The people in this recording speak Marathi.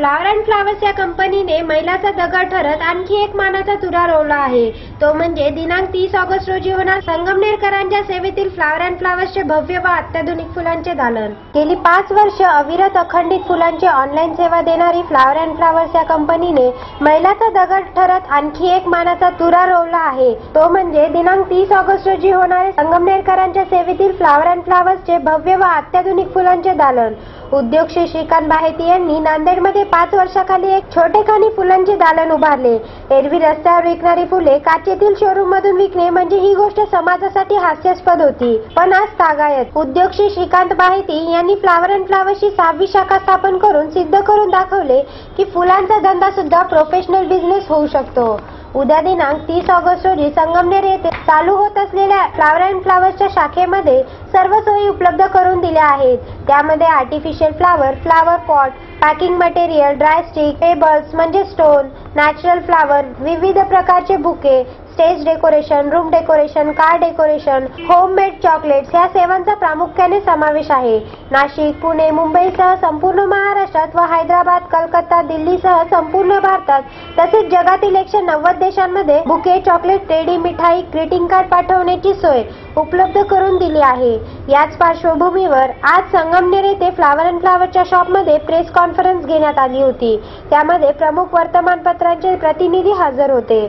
फ्लावर अँड फ्लावर्स या कंपनीने मैलाचा दगड ठरत आणखी एक मानाचा तुरा रोवला आहे. तो म्हणजे दिनांक तीस ऑगस्ट रोजी होणार संगमनेरकरांच्या सेवेतील फ्लावर अँड फ्लावर्सचे भव्य व अत्याधुनिक फुलांचे दालन. गेली पाच वर्ष अविरत अखंडित फुलांची ऑनलाईन सेवा देणारी फ्लावर अँड फ्लावर्स या कंपनीने मैलाचा दगड ठरत आणखी एक मानाचा तुरा रोवला आहे. तो म्हणजे दिनांक तीस ऑगस्ट रोजी होणारे संगमनेरकरांच्या सेवेतील फ्लावर अँड फ्लावर्सचे भव्य व अत्याधुनिक फुलांचे दालन. उद्योग श्री श्रीकांत बाहेती यांनी नांदेडमध्ये पाच वर्षाखाली एक छोटेखानी फुलांचे दालन उभारले. एरवी रस्त्यावर विकणारी फुले काचेतील शोरूम मधून विकणे म्हणजे ही गोष्ट समाजासाठी हास्यास्पद होती. पण आज तागायत. उद्योग श्री श्रीकांत बाहेती यांनी फ्लावर अँड फ्लावरची सहावी शाखा स्थापन करून सिद्ध करून दाखवले की फुलांचा धंदा सुद्धा प्रोफेशनल बिझनेस होऊ शकतो. उद्या दिनांक तीस ऑगस्ट रोजी संगमनेर येथे चालू होत असलेल्या फ्लावर अँड फ्लावर्सच्या शाखेमध्ये सर्व सोयी उपलब्ध करून दिल्या आहेत. त्यामध्ये artificial flower flower pot packing material dry stick tables म्हणजे स्टोन नॅचरल फ्लावर विविध प्रकारचे bouquet stage decoration room decoration car decoration homemade chocolates या सेवांचा प्रामुख्याने समावेश आहे. नाशिक पुणे मुंबईसह संपूर्ण महाराष्ट्रात व हैदराबाद कलकत्ता दिल्लीसह संपूर्ण भारतात तसेच जगातील एकशे नव्वद देशांमध्ये बुके चॉकलेट रेडी मिठाई ग्रीटिंग कार्ड पाठवण्याची सोय उपलब्ध करून दिली आहे. याच पार्श्वभूमीवर आज संगमनेर येथे फ्लावर अँड फ्लावरच्या शॉपमध्ये प्रेस कॉन्फरन्स घेण्यात आली होती. त्यामध्ये प्रमुख वर्तमानपत्रांचे प्रतिनिधी हजर होते.